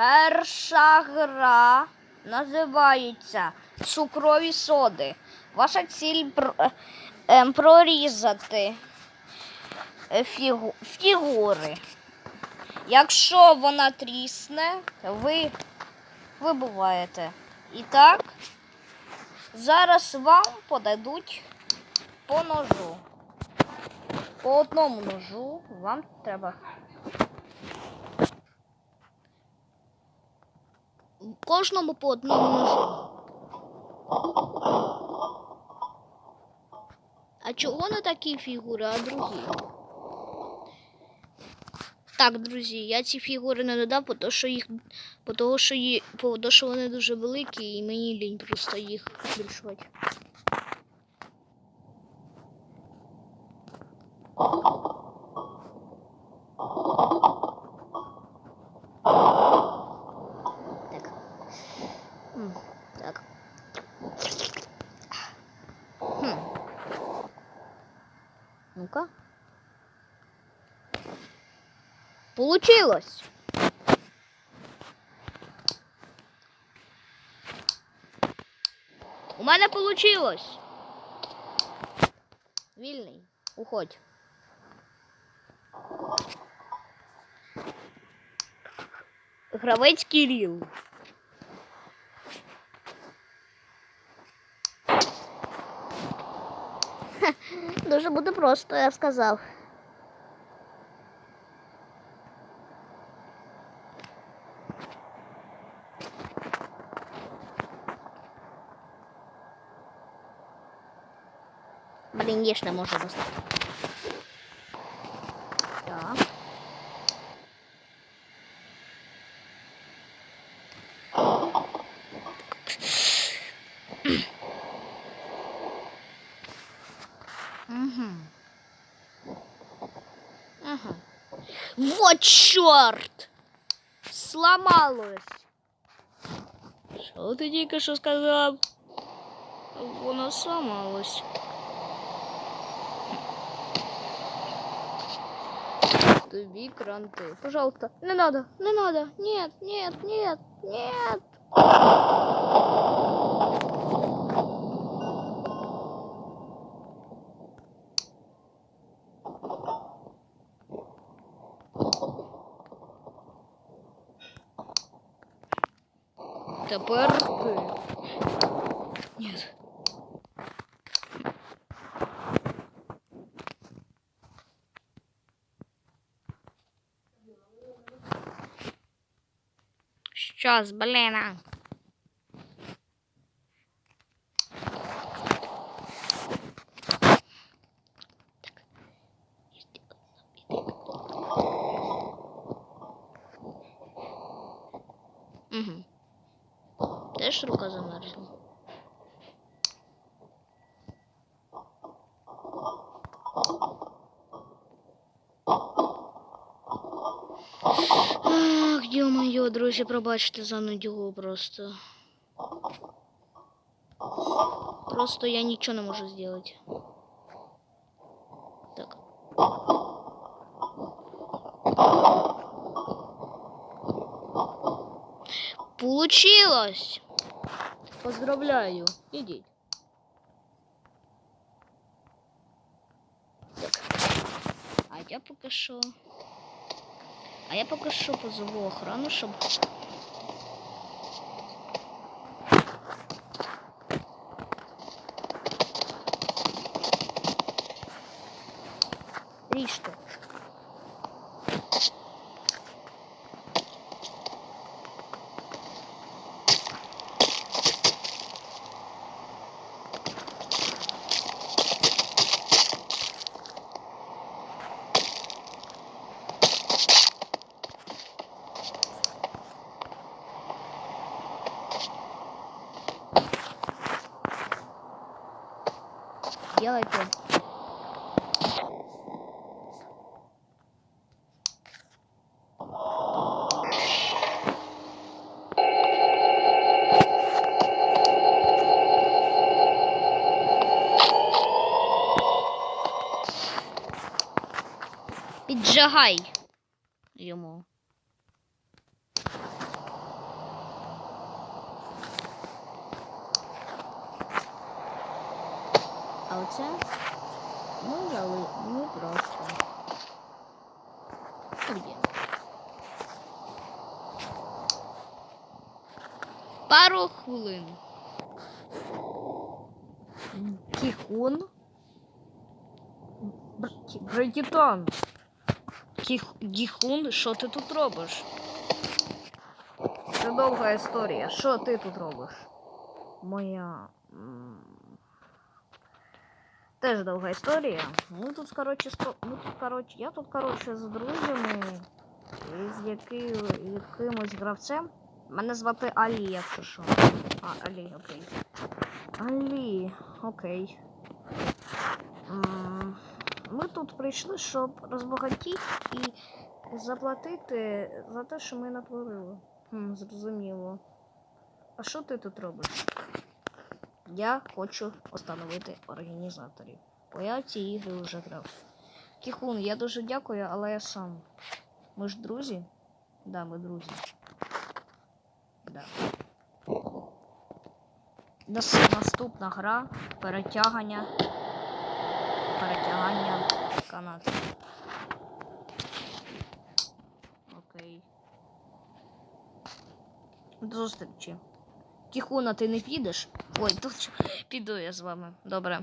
Перша гра називається Цукрові соди. Ваша ціль ем, прорізати е, фігу- фігури. Якщо вона трісне, ви вибуваєте. І так, зараз вам подадуть по ножу. По одному ножу вам треба. Кожному по одному ножу. А чого не такі фігури, а другі? Так, друзі, я ці фігури не додав, бо то, що їх, того, що, ї, бо то, що вони дуже великі, і мені лінь просто їх збільшувати. Ну-ка. Получилось. У мене получилось. Вільний. Уходь. Гравець Кирил. Дуже буде просто, я сказав. Блін, їж не можу достати. Так. Угу. Вот черт! Сломалось. Что ты дико что сказал? Оно сломалось. Туби кранты. Пожалуйста, не надо, не надо. Нет, нет, нет, нет. Тепер ти. Нет. Щас, блін. а. Теж рука замерзла. Ах, ё-моё, друзі, пробачте за нудьгу просто. Просто я нічого не можу зробити. Так. Получилось! Поздравляю. Ідіть. Так. А я поки що. А я поки що позову охрану, щоб. Ріжте. Делайте. Піджигай оце ми взяли, ми просто. Где? Пару хвилин. Кіхун. Брекітон. Гіхун, що ти тут робиш? Це довга історія. Що ти тут робиш? Моя. Теж довга історія. Ми тут, коротше, ми тут, коротше, я тут, коротше, з друзями, з яки... якимось гравцем. Мене звати Алі, якщо що. А, Алі, окей. Алі, окей. Ми тут прийшли, щоб розбагатіти і заплатити за те, що ми натворили. Хм, зрозуміло. А що ти тут робиш? Я хочу встановити організаторів. Бо я ці ігри вже грав. Кіхун, я дуже дякую, але я сам. Ми ж друзі? Да, ми друзі. Да. Нас- Наступна гра перетягання. Перетягання канатів. Окей. До зустрічі. Кіхуна, ти не підеш? Ой, тут піду я з вами. Добре.